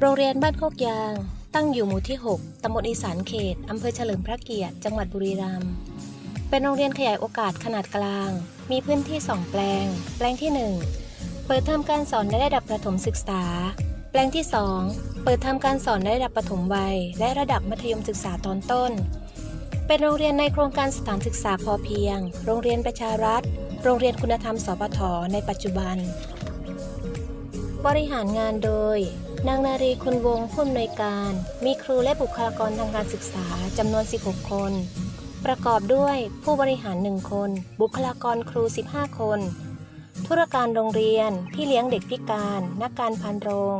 โรงเรียนบ้านโคกยาง ตั้งอยู่หมู่ที่ 6 ตำบลอีสานเขต อำเภอเฉลิมพระเกียรติ จังหวัดบุรีรัมย์ เป็นโรงเรียนขยายโอกาสขนาดกลาง มีพื้นที่ 2 แปลง แปลงที่ 1 เปิดทำการสอนในระดับประถมศึกษา แปลงที่ 2 เปิดทำการสอนในระดับประถมวัย และระดับมัธยมศึกษาตอนต้น เป็นโรงเรียนในโครงการสถานศึกษาพอเพียง โรงเรียนประชารัฐ โรงเรียนคุณธรรมสปทในปัจจุบัน บริหารงานโดย นางนารีคุณวงผู้อำนวยการ มีครูและบุคลากรทางการศึกษาจำนวน 16 คน ประกอบด้วยผู้บริหาร 1 คน บุคลากรครู 15 คน ธุรการโรงเรียน พี่เลี้ยงเด็กพิการ นักการพันโรง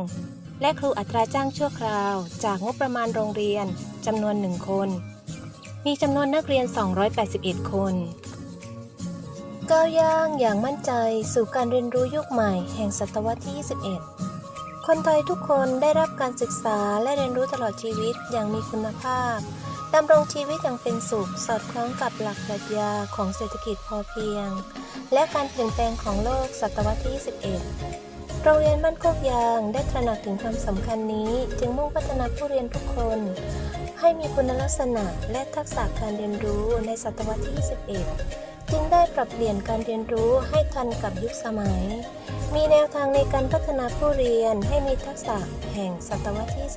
และครูอัตราจ้างชั่วคราว จากงบประมาณโรงเรียนจำนวน1คน มีจำนวนนักเรียน 281 คนก้าวย่างอย่างมั่นใจสู่การเรียนรู้ยุคใหม่แห่งศตวรรษที่ 21 คนไทยทุกคนได้รับการศึกษาและเรียนรู้ตลอดชีวิตอย่างมีคุณภาพดำรงชีวิตอย่างเป็นสุข สอดคล้องกับหลักปรัชญาของเศรษฐกิจพอเพียง และการเปลี่ยนแปลงของโลกศตวรรษที่ 21 โรงเรียนบ้านโคกยางได้ตระหนักถึงความสำคัญนี้ จึงมุ่งพัฒนาผู้เรียนทุกคน ให้มีคุณลักษณะและทักษะการเรียนรู้ในศตวรรษที่ 21 จึงได้ปรับเปลี่ยนการเรียนรู้ให้ทันกับยุคสมัย มีแนวทางในการพัฒนาผู้เรียนให้มีทักษะแห่งศตวรรษที่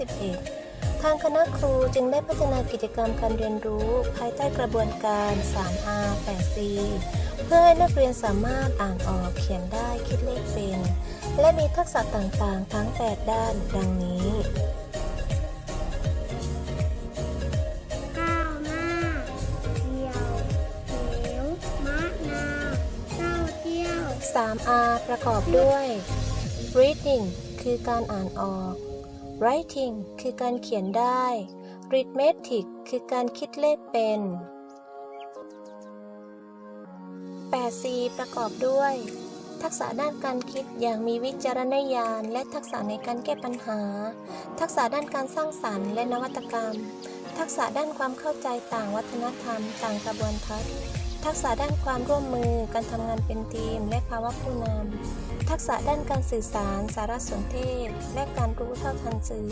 11 ทางคณะครูจึงได้พัฒนากิจกรรมการเรียนรู้ ภายใต้กระบวนการ 3R 8C เพื่อให้นักเรียนสามารถอ่านออกเขียนได้คิดเลขเป็น และมีทักษะต่างๆ ทั้ง 8 ด้าน ดังนี้ 3 R ประกอบด้วย reading คือการอ่านออก writing คือการเขียนได้ arithmetic คือการคิดเลขเป็น 8C ประกอบด้วย ทักษะด้านการคิดอย่างมีวิจารณญาณ และทักษะในการแก้ปัญหา ทักษะด้านการสร้างสารรค์และนวัตกรรม ทักษะด้านความเข้าใจต่างวัฒนธรรม ต่างกระบวนการ ทักษะด้านความร่วมมือ การทำงานเป็นทีม และภาวะผู้นำ ทักษะด้านการสื่อสาร สารสนเทศ และการรู้เท่าทันสื่อ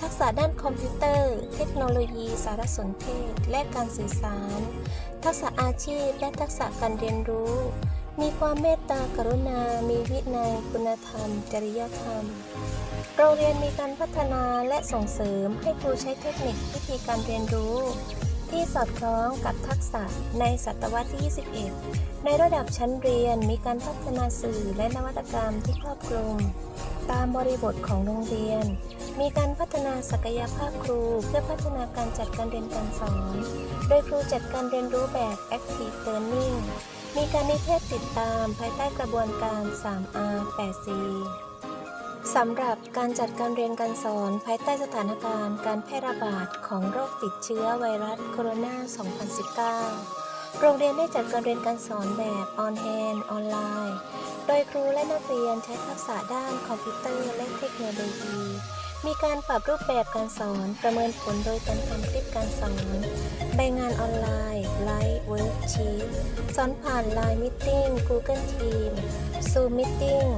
ทักษะด้านคอมพิวเตอร์ เทคโนโลยี สารสนเทศ และการสื่อสาร ทักษะอาชีพ และทักษะการเรียนรู้ มีความเมตตากรุณา มีวินัย คุณธรรม จริยธรรมโรงเรียนมีการพัฒนาและส่งเสริมให้ครูใช้เทคนิควิธีการเรียนรู้ ที่สอดคล้องกับทักษะในศตวรรษที่ 21 ในระดับชั้นเรียนมีการพัฒนาสื่อและนวัตกรรมที่ครอบคลุม ตามบริบทของโรงเรียน มีการพัฒนาศักยภาพครูเพื่อพัฒนาการจัดการเรียนการสอน โดยครูจัดการเรียนรู้แบบ active learning มีการนิเทศติดตามภายใต้กระบวนการ 3R 8C สำหรับการจัดการเรียนการสอนภายใต้สถานการณ์การแพร่ระบาดของโรคติดเชื้อไวรัสโคโรนา 2019 โรงเรียนได้จัดการเรียนการสอนแบบออนแฮนออนไลน์ โดยครูและนักเรียนใช้ทักษะด้านคอมพิวเตอร์และเทคโนโลยี มีการปรับรูปแบบการสอนประเมินผลโดยการทำคลิปการสอนใบงานออนไลน์ไลฟ์เวิร์กชีตสอนผ่าน Line Meeting Google Team Zoom Meeting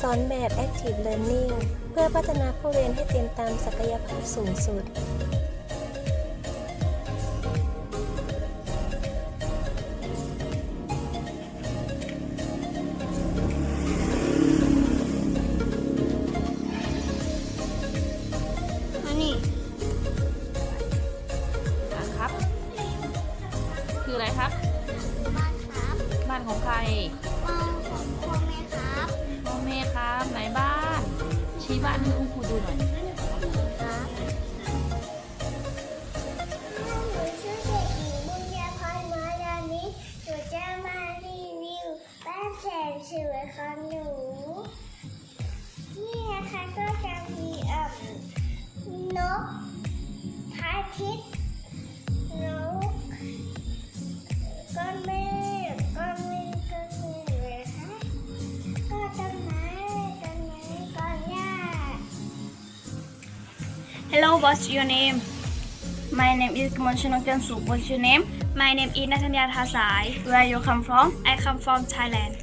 สอนแบบ Active Learning เพื่อพัฒนาผู้เรียนให้เต็มตามศักยภาพสูงสุด มานี่อะครับ คืออะไรครับ บ้านครับ บ้านของใคร ชี้บ้านให้คุณครูดูหน่อยครับหนูชื่อเด็กหญิงบุญญาพรมาดานี้หนูจะมารีวิวบ้านแสนสวยของหนูนี่นะคะก็จะมีเอ่นกพระอาทิตย์ Hello, what's your name? My name is Monchinokan Su. What's your name? My name is Nathaniel Where you come from? I come from Thailand.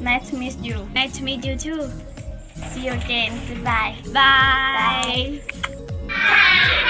Nice to meet you. Nice to meet you too. See you again. Goodbye. Bye. Bye.